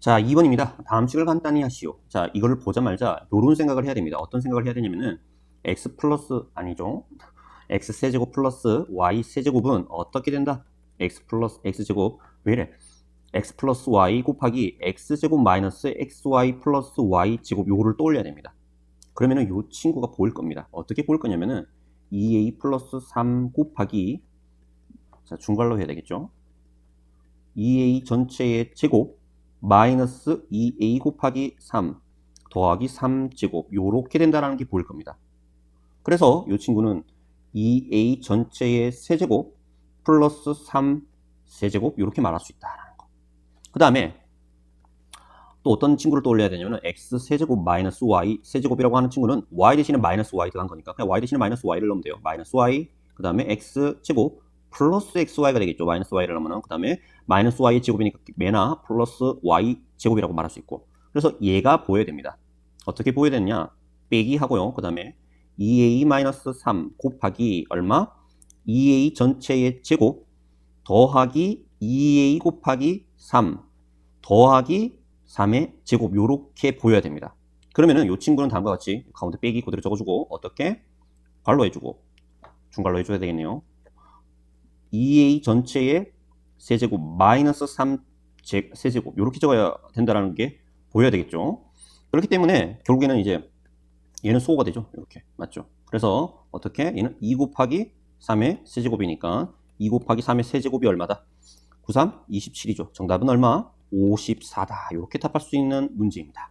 자, 2번입니다. 다음 식을 간단히 하시오. 자, 이거를 보자마자 요런 생각을 해야 됩니다. 어떤 생각을 해야 되냐면은 x 플러스 아니죠. x 세제곱 플러스 y 세제곱은 어떻게 된다? x 플러스 x 제곱 왜 이래? x 플러스 y 곱하기 x 제곱 마이너스 xy 플러스 y 제곱 요거를 떠올려야 됩니다. 그러면은 요 친구가 보일 겁니다. 어떻게 보일 거냐면은 2a 플러스 3 곱하기 자, 중괄로 해야 되겠죠? 2a 전체의 제곱 마이너스 2a 곱하기 3 더하기 3제곱 요렇게 된다라는 게 보일 겁니다. 그래서 이 친구는 2a 전체의 세제곱 플러스 3 세제곱 이렇게 말할 수 있다라는 거. 그 다음에 또 어떤 친구를 떠올려야 되냐면 x 세제곱 마이너스 y 세제곱이라고 하는 친구는 y 대신에 마이너스 y 들어간 거니까 그냥 y 대신에 마이너스 y를 넣으면 돼요. 마이너스 y 그 다음에 x 제곱 플러스 xy가 되겠죠. 마이너스 y를 넣으면 그 다음에 마이너스 y 제곱이니까 매나 플러스 y 제곱이라고 말할 수 있고 그래서 얘가 보여야 됩니다. 어떻게 보여야 되느냐 빼기 하고요. 그 다음에 2a-3 곱하기 얼마? 2a 전체의 제곱 더하기 2a 곱하기 3 더하기 3의 제곱 요렇게 보여야 됩니다. 그러면은 이 친구는 다음과 같이 가운데 빼기 그대로 적어주고 어떻게? 괄로 해주고 중괄로 해줘야 되겠네요. 2a 전체의 세제곱 마이너스 3 제, 세제곱 이렇게 적어야 된다는 게 보여야 되겠죠. 그렇기 때문에 결국에는 이제 얘는 수호가 되죠. 이렇게 맞죠. 그래서 어떻게 얘는 2 곱하기 3의 세제곱이니까 2 곱하기 3의 세제곱이 얼마다? 93, 27이죠. 정답은 얼마? 54다. 이렇게 답할 수 있는 문제입니다.